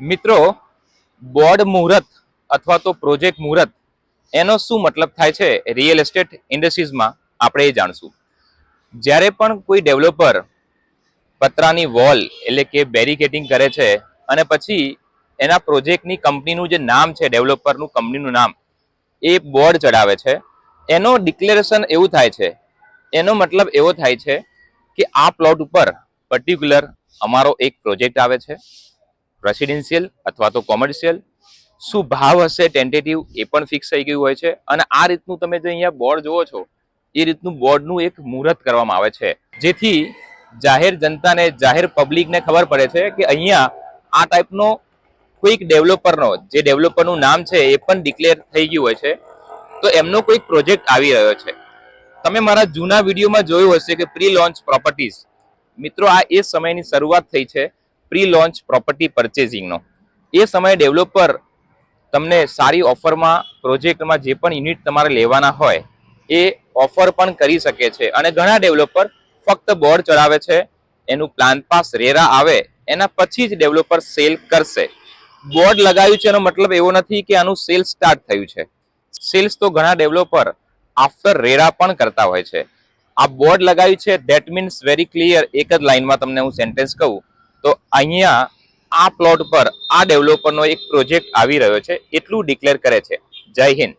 મિત્રો, બોર્ડ મુહૂર્ત અથવા તો પ્રોજેક્ટ મુહૂર્ત, એનો શું મતલબ થાય છે? રિયલ એસ્ટેટ ઇન્ડસ્ટ્રીઝમાં આપણે એ જાણશું. જ્યારે પણ કોઈ ડેવલપર પતરાની વોલ એટલે કે બેરિકેટિંગ કરે છે અને પછી એના પ્રોજેક્ટની કંપનીનું જે નામ છે ડેવલપરનું કંપનીનું નામ, એ બોર્ડ ચડાવે છે. એનો ડિક્લેરેશન એવું થાય છે, એનો મતલબ એવો થાય છે કે આ પ્લોટ ઉપર પર્ટિક્યુલર અમારો એક પ્રોજેક્ટ આવે છે. રેસિડેન્શિયલ અથવા તો કોમર્શિયલ શું ભાવ હશે ટેન્ટેટિવ એ પણ ફિક્સ થઈ ગયું હોય છે. અને આ રીતનું તમે જે અહીંયા બોર્ડ જુઓ છો, એ રીતનું બોર્ડનું એક મુહૂર્ત કરવામાં આવે છે. જેથી જાહેર જનતાને, જાહેર પબ્લિકને ખબર પડે છે કે અહીંયા આ ટાઈપનો કોઈક ડેવલપરનો જે ડેવલપરનું નામ છે એ પણ ડિક્લેર થઈ ગયું હોય છે. તો એમનો કોઈક પ્રોજેક્ટ આવી રહ્યો છે. તમે મારા જૂના વિડીયોમાં જોયું હશે કે પ્રી લોન્ચ પ્રોપર્ટીઝ મિત્રો, આ એ સમયની શરૂઆત થઈ છે. પ્રી લોન્ચ પ્રોપર્ટી પરચેઝિંગનો એ સમયે ડેવલપર તમને સારી ઓફરમાં પ્રોજેક્ટમાં જે પણ યુનિટ તમારે લેવાના હોય, એ ઓફર પણ કરી શકે છે. અને ઘણા ડેવલપર ફક્ત બોર્ડ ચડાવે છે, એનું પ્લાન પાસ રેરા આવે, એના પછી જ ડેવલપર સેલ કરશે. બોર્ડ લગાવ્યું છે એનો મતલબ એવો નથી કે આનું સેલ સ્ટાર્ટ થયું છે. સેલ્સ તો ઘણા ડેવલપર આફ્ટર રેરા પણ કરતા હોય છે. આ બોર્ડ લગાવ્યું છે ધેટ મીન્સ વેરી ક્લિયર એક જ લાઈનમાં તમને હું સેન્ટેન્સ કહું. તો અહીંયા આ પ્લોટ પર આ ડેવલપરનો એક પ્રોજેક્ટ આવી રહ્યો છે, એટલું ડિક્લેર કરે છે. જય હિન્દ.